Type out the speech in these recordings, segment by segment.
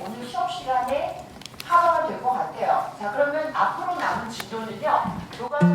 오늘 수업 시간에 커버가 될 것 같아요. 자, 그러면 앞으로 남은 진도는요. 교과서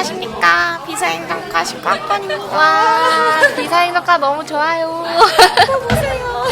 안녕하십니까? 비사행정과 19학번입니다 와 비사행정과 너무 좋아요. 보세요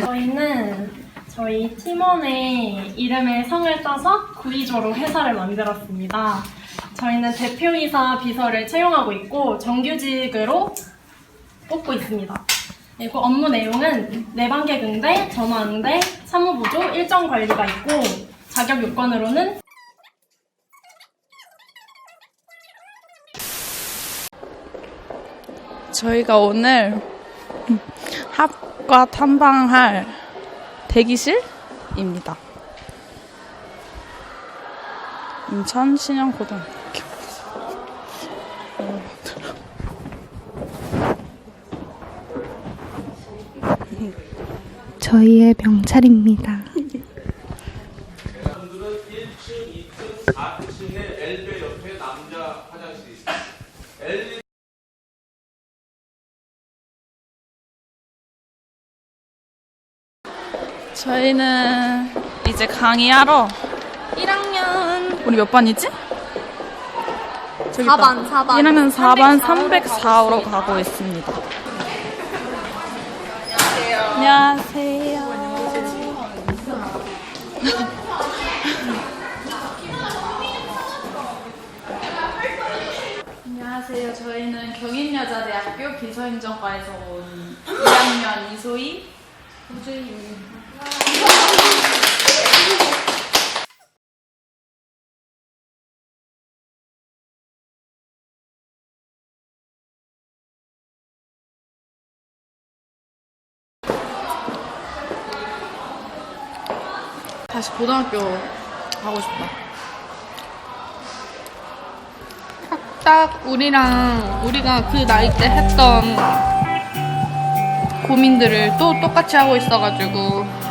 저희는 저희 팀원의 이름에 성을 따서 구의조로 회사를 만들었습니다. 저희는 대표이사 비서를 채용하고 있고 정규직으로 뽑고 있습니다. 그리고 업무 내용은 내방개근대, 전화응대, 사무보조, 일정 관리가 있고 자격 요건으로는 저희가 오늘 합과 탐방할 대기실입니다. 인천 신영고등학교. 저희의 명찰입니다. 분들은 1층, 2층, 4층에 엘베 옆에 남자 화장실이 있어요. 엘리 저희는 이제 강의하러 1학년 우리 몇 반이지? 저기 4반, 4반. 1학년 4반 304 304호로 가고 있습니다. 안녕하세요. 안녕하세요. 저희는 경인여자대학교 비서행정과에서 온 2학년 이소희, 호주입니다. 다시 고등학교 가고 싶다. 딱 우리랑 우리가 그 나이 때 했던 고민들을 또 똑같이 하고 있어가지고